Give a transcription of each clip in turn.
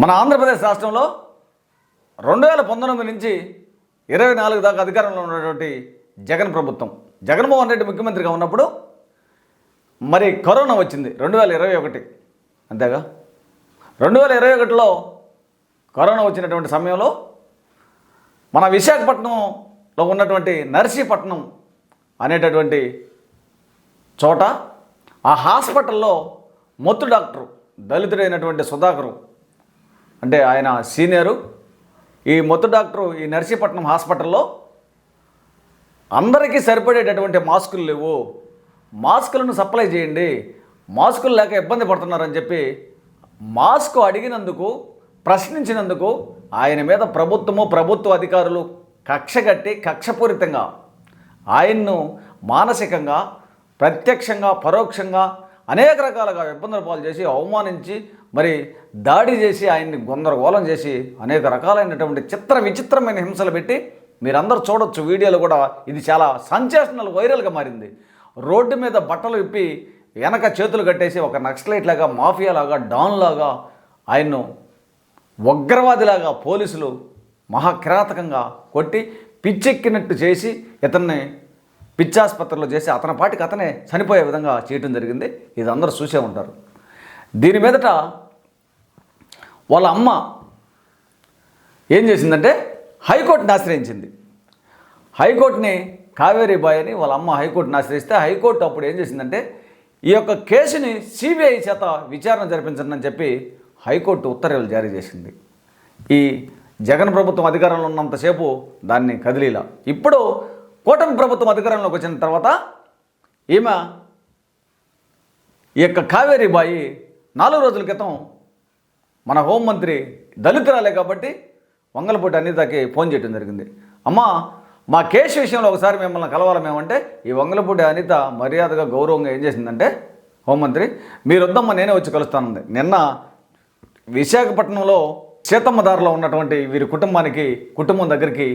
మన ఆంధ్రప్రదేశ్ రాష్ట్రంలో రెండు వేల పంతొమ్మిది నుంచి ఇరవై నాలుగు దాకా అధికారంలో ఉన్నటువంటి జగన్ ప్రభుత్వం. జగన్మోహన్ రెడ్డి ముఖ్యమంత్రిగా ఉన్నప్పుడు మరి కరోనా వచ్చింది రెండు వేల ఇరవై ఒకటి. అంతేగా? రెండు వేల ఇరవై ఒకటిలో కరోనా వచ్చినటువంటి సమయంలో మన విశాఖపట్నంలో ఉన్నటువంటి నర్సీపట్నం అనేటటువంటి చోట ఆ హాస్పిటల్లో మొత్తు డాక్టరు దళితుడైనటువంటి సుధాకరు అంటే ఆయన సీనియరు. ఈ మొత్తం డాక్టరు ఈ నర్సీపట్నం హాస్పిటల్లో అందరికీ సరిపడేటటువంటి మాస్కులు లేవు. మాస్కులను సప్లై చేయండి. మాస్కులు లేక ఇబ్బంది పడుతున్నారని చెప్పి మాస్క్ అడిగినందుకు ప్రశ్నించినందుకు ఆయన మీద ప్రభుత్వము ప్రభుత్వ అధికారులు కక్షగట్టి కక్షపూరితంగా ఆయన్ను మానసికంగా ప్రత్యక్షంగా పరోక్షంగా అనేక రకాలుగా ఇబ్బందులు పాలు చేసి అవమానించి మరి దాడి చేసి ఆయన్ని గందరగోళం చేసి అనేక రకాలైనటువంటి చిత్ర విచిత్రమైన హింసలు పెట్టి మీరందరూ చూడొచ్చు వీడియోలు కూడా ఇది చాలా సంచేషనల్ వైరల్గా మారింది. రోడ్డు మీద బట్టలు విప్పి వెనక చేతులు కట్టేసి ఒక నక్సలైట్ లాగా మాఫియా లాగా డాన్ లాగా ఆయన్ను ఉగ్రవాదిలాగా పోలీసులు మహాకిరాతకంగా కొట్టి పిచ్చెక్కినట్టు చేసి ఇతన్ని పిచ్చాసుపత్రిలో చేసి అతని పాటికి అతనే చనిపోయే విధంగా చేయటం జరిగింది. ఇది అందరూ చూసే ఉంటారు. దీని మీదట వాళ్ళ అమ్మ ఏం చేసిందంటే హైకోర్టుని ఆశ్రయించింది. హైకోర్టుని కావేరీ బాయ్ అని వాళ్ళ అమ్మ హైకోర్టుని ఆశ్రయిస్తే హైకోర్టు అప్పుడు ఏం చేసిందంటే ఈ యొక్క కేసుని సిబిఐ చేత విచారణ జరిపించండి అని చెప్పి హైకోర్టు ఉత్తర్వులు జారీ చేసింది. ఈ జగన్ ప్రభుత్వం అధికారంలో ఉన్నంతసేపు దాన్ని కదిలీలా. ఇప్పుడు కూటమి ప్రభుత్వం అధికారంలోకి వచ్చిన తర్వాత ఈమె ఈ యొక్క కావేరీబాయి నాలుగు రోజుల క్రితం మన హోంమంత్రి దళితురాలే కాబట్టి వంగలపూటి అనితకి ఫోన్ చేయడం జరిగింది. అమ్మా మా కేసు విషయంలో ఒకసారి మిమ్మల్ని కలవాలి మేమంటే ఈ వంగలపూటి అనిత మర్యాదగా గౌరవంగా ఏం చేసిందంటే హోంమంత్రి మీరు వద్దమ్మా నేనే వచ్చి కలుస్తానుంది. నిన్న విశాఖపట్నంలో సీతమ్మదారులో ఉన్నటువంటి వీరి కుటుంబానికి కుటుంబం దగ్గరికి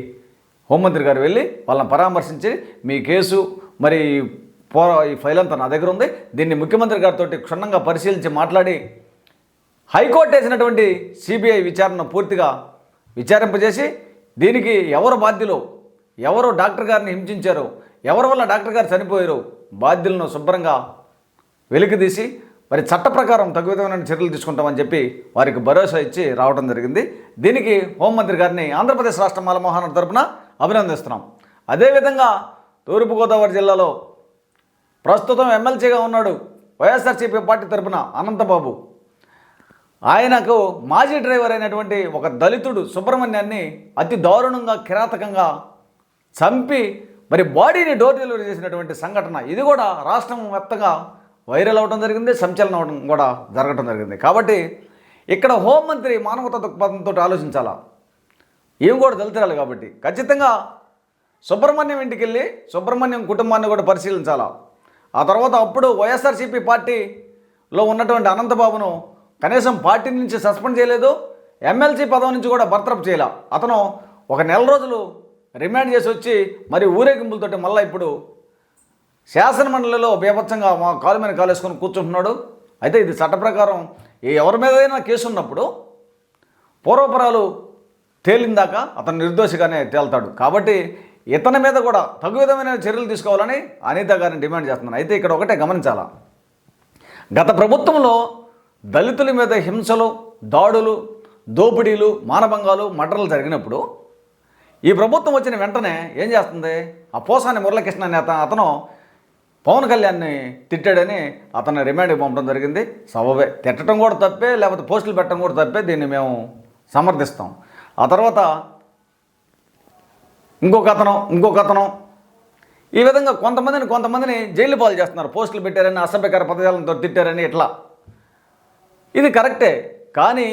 హోంమంత్రి గారు వెళ్ళి వాళ్ళని పరామర్శించి మీ కేసు మరి పో ఈ ఫైల్ అంతా నా దగ్గర ఉంది. దీన్ని ముఖ్యమంత్రి గారితో క్షుణ్ణంగా పరిశీలించి మాట్లాడి హైకోర్టు వేసినటువంటి సిబిఐ విచారణ పూర్తిగా విచారింపజేసి దీనికి ఎవరు బాధ్యులు ఎవరు డాక్టర్ గారిని హింసించారు ఎవరి వల్ల డాక్టర్ గారు చనిపోయారు బాధ్యులను శుభ్రంగా వెలికితీసి మరి చట్ట ప్రకారం తగు విధమైన చర్యలు తీసుకుంటామని చెప్పి వారికి భరోసా ఇచ్చి రావడం జరిగింది. దీనికి హోంమంత్రి గారిని ఆంధ్రప్రదేశ్ రాష్ట్ర మాలమోహన్ తరపున అభినందిస్తున్నాం. అదేవిధంగా తూర్పుగోదావరి జిల్లాలో ప్రస్తుతం ఎమ్మెల్సీగా ఉన్నాడు వైఎస్ఆర్సీపీ పార్టీ తరపున అనంతబాబు. ఆయనకు మాజీ డ్రైవర్ అయినటువంటి ఒక దళితుడు సుబ్రహ్మణ్యాన్ని అతి దారుణంగా కిరాతకంగా చంపి మరి బాడీని డోర్ డెలివరీ చేసినటువంటి సంఘటన. ఇది కూడా రాష్ట్రం వ్యాప్తంగా వైరల్ అవడం జరిగింది సంచలనం అవడం కూడా జరగటం జరిగింది. కాబట్టి ఇక్కడ హోంమంత్రి మానవతా దృక్పథంతో ఆలోచించాలా? ఏం కూడా తెలుతురాలి కాబట్టి. ఖచ్చితంగా సుబ్రహ్మణ్యం ఇంటికి వెళ్ళి సుబ్రహ్మణ్యం కుటుంబాన్ని కూడా పరిశీలించాలా. ఆ తర్వాత అప్పుడు వైఎస్ఆర్సీపీ పార్టీలో ఉన్నటువంటి అనంతబాబును కనీసం పార్టీ నుంచి సస్పెండ్ చేయలేదు ఎమ్మెల్సీ పదవి నుంచి కూడా బర్తరఫ్ చేయలే. అతను ఒక నెల రోజులు రిమాండ్ చేసి వచ్చి మరి ఊరేగింపులతోటి మళ్ళీ ఇప్పుడు శాసనమండలిలో బీభత్సంగా మా కాలు మీద కాలేసుకొని కూర్చుంటున్నాడు. అయితే ఇది చట్ట ప్రకారం ఏ ఎవరి మీదైనా కేసు ఉన్నప్పుడు పూర్వపరాలు తేలిందాక అతను నిర్దోషిగానే తేల్తాడు. కాబట్టి ఇతని మీద కూడా తగు విధమైన చర్యలు తీసుకోవాలని అనిత గారిని డిమాండ్ చేస్తున్నాను. అయితే ఇక్కడ ఒకటే గమనించాలా? గత ప్రభుత్వంలో దళితుల మీద హింసలు దాడులు దోపిడీలు మానభంగాలు మటర్లు జరిగినప్పుడు ఈ ప్రభుత్వం వచ్చిన వెంటనే ఏం చేస్తుంది? ఆ పోసాని మురళకృష్ణ నేత అతను పవన్ కళ్యాణ్ని తిట్టాడని అతన్ని రిమాండ్ పంపడం జరిగింది. సబబే. తిట్టడం కూడా తప్పే లేకపోతే పోస్టులు పెట్టడం కూడా తప్పే దీన్ని మేము సమర్థిస్తాం. ఆ తర్వాత ఇంకొక అతను ఇంకొక అతను. ఈ విధంగా కొంతమందిని కొంతమందిని జైలు పాలు చేస్తున్నారు. పోస్టులు పెట్టారని అసభ్యకర పదజాలంతో తిట్టారని ఇట్లా. ఇది కరెక్టే. కానీ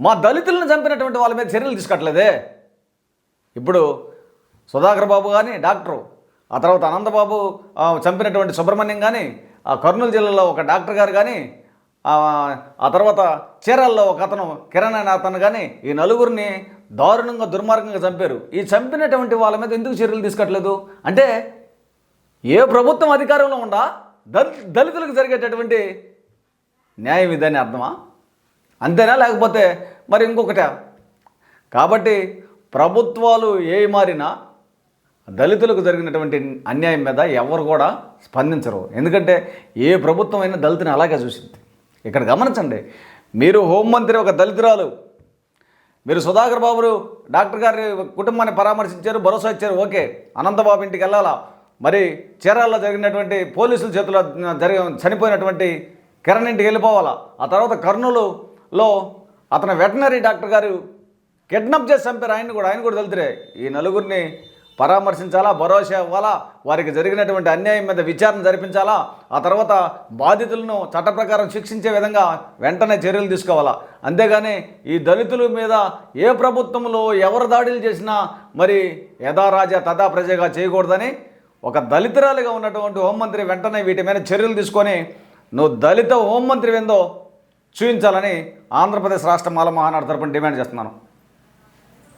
మా దళితులను చంపినటువంటి వాళ్ళ మీద చర్యలు తీసుకోవట్లేదే. ఇప్పుడు సుధాకర్ బాబు కానీ డాక్టరు. ఆ తర్వాత అనంతబాబు చంపినటువంటి సుబ్రహ్మణ్యం కానీ ఆ కర్నూలు జిల్లాలో ఒక డాక్టర్ గారు కానీ ఆ తర్వాత చీరల్లో ఒక అతను కిరణ్ అనే అతను కానీ ఈ నలుగురిని దారుణంగా దుర్మార్గంగా చంపారు. ఈ చంపినటువంటి వాళ్ళ మీద ఎందుకు చర్యలు తీసుకోవట్లేదు అంటే ఏ ప్రభుత్వం అధికారంలో ఉండా దళి దళితులకు జరిగేటటువంటి న్యాయం ఇదని అర్థమా? అంతేనా? లేకపోతే మరి ఇంకొకటే? కాబట్టి ప్రభుత్వాలు ఏ మారినా దళితులకు జరిగినటువంటి అన్యాయం మీద ఎవరు కూడా స్పందించరు. ఎందుకంటే ఏ ప్రభుత్వం అయినా దళితుని అలాగే చూసింది. ఇక్కడ గమనించండి మీరు హోంమంత్రి ఒక దళితురాలు. మీరు సుధాకర్ బాబు డాక్టర్ గారి కుటుంబాన్ని పరామర్శించారు భరోసా ఇచ్చారు ఓకే అనంతబాబు ఇంటికి వెళ్ళాలా? మరి చీరాల్లో జరిగినటువంటి పోలీసుల చేతిలో జరిగి చనిపోయినటువంటి కిరణ్ ఇంటికి వెళ్ళిపోవాలా? ఆ తర్వాత కర్నూలులో అతను వెటనరీ డాక్టర్ గారు కిడ్నాప్ చేసి చంపారు ఆయన కూడా ఆయన కూడా దళితురే ఈ నలుగురిని పరామర్శించాలా భరోసా ఇవ్వాలా వారికి జరిగినటువంటి అన్యాయం మీద విచారణ జరిపించాలా ఆ తర్వాత బాధితులను చట్ట ప్రకారం శిక్షించే విధంగా వెంటనే చర్యలు తీసుకోవాలా. అంతేగాని ఈ దళితుల మీద ఏ ప్రభుత్వంలో ఎవరు దాడులు చేసినా మరి యథారాజా తథా ప్రజగా చేయకూడదని ఒక దళితురాలిగా ఉన్నటువంటి హోంమంత్రి వెంటనే వీటి మీద చర్యలు తీసుకొని నువ్వు దళిత హోంమంత్రి ఏందో చూపించాలని ఆంధ్రప్రదేశ్ రాష్ట్ర మాల మహానాడు తరపున డిమాండ్ చేస్తున్నాను.